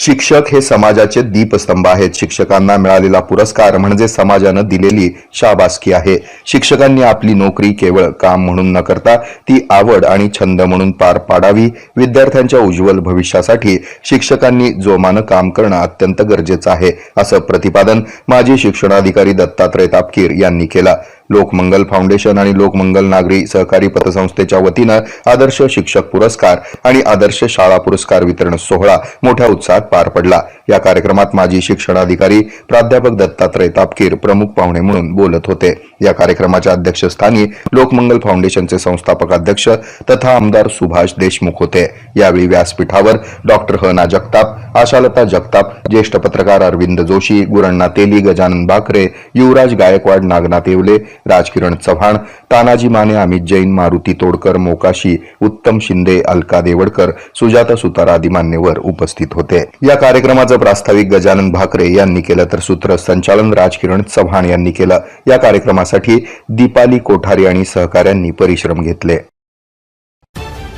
शिक्षक हे समाजाचे दीपस्तंभ आहेत. शिक्षकांना मिळालेला पुरस्कार म्हणजे समाजानं दिलेली शाबासकी आहे. शिक्षकांनी आपली नोकरी केवळ काम म्हणून न करता ती आवड आणि छंद म्हणून पार पाडावी. विद्यार्थ्यांच्या उज्ज्वल भविष्यासाठी शिक्षकांनी जोमानं काम करणं अत्यंत गरजेचं आहे असं प्रतिपादन माजी शिक्षणाधिकारी दत्तात्रय तापकीर यांनी केलं. लोकमंगल फाउंडेशन आणि लोकमंगल नागरी सहकारी पतसंस्थेच्या वतीनं आदर्श शिक्षक पुरस्कार आणि आदर्श शाळा पुरस्कार वितरण सोहळा मोठ्या उत्साहात पार पडला. या कार्यक्रमात माजी शिक्षणाधिकारी प्राध्यापक दत्तात्रय तापकीर प्रमुख पाहुणे म्हणून बोलत होते. या कार्यक्रमाच्या अध्यक्षस्थानी लोकमंगल फाउंडेशनचे संस्थापक अध्यक्ष तथा आमदार सुभाष देशमुख होते. यावेळी व्यासपीठावर डॉक्टर हना जगताप आशालता जगताप ज्येष्ठ पत्रकार अरविंद जोशी गुरण्णा तेली गजानन बाकरे युवराज गायकवाड नागनाथ येवले राजकिरण चव्हाण तानाजी माने अमित जैन मारुती तोडकर मोकाशी उत्तम शिंदे अलका देवडकर सुजाता सुतार आदी मान्यवर उपस्थित होते. या कार्यक्रमाचं प्रास्ताविक गजानन भाकरे यांनी केलं तर सूत्रसंचालन राजकिरण चव्हाण यांनी केलं. या कार्यक्रमासाठी दीपाली कोठारी आणि सहकाऱ्यांनी परिश्रम घेतले.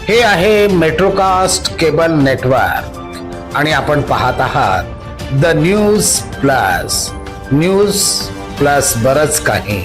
हे आहे मेट्रोकास्ट केबल नेटवर्क आणि आपण पाहत आहात the news plus news plus बरच काही.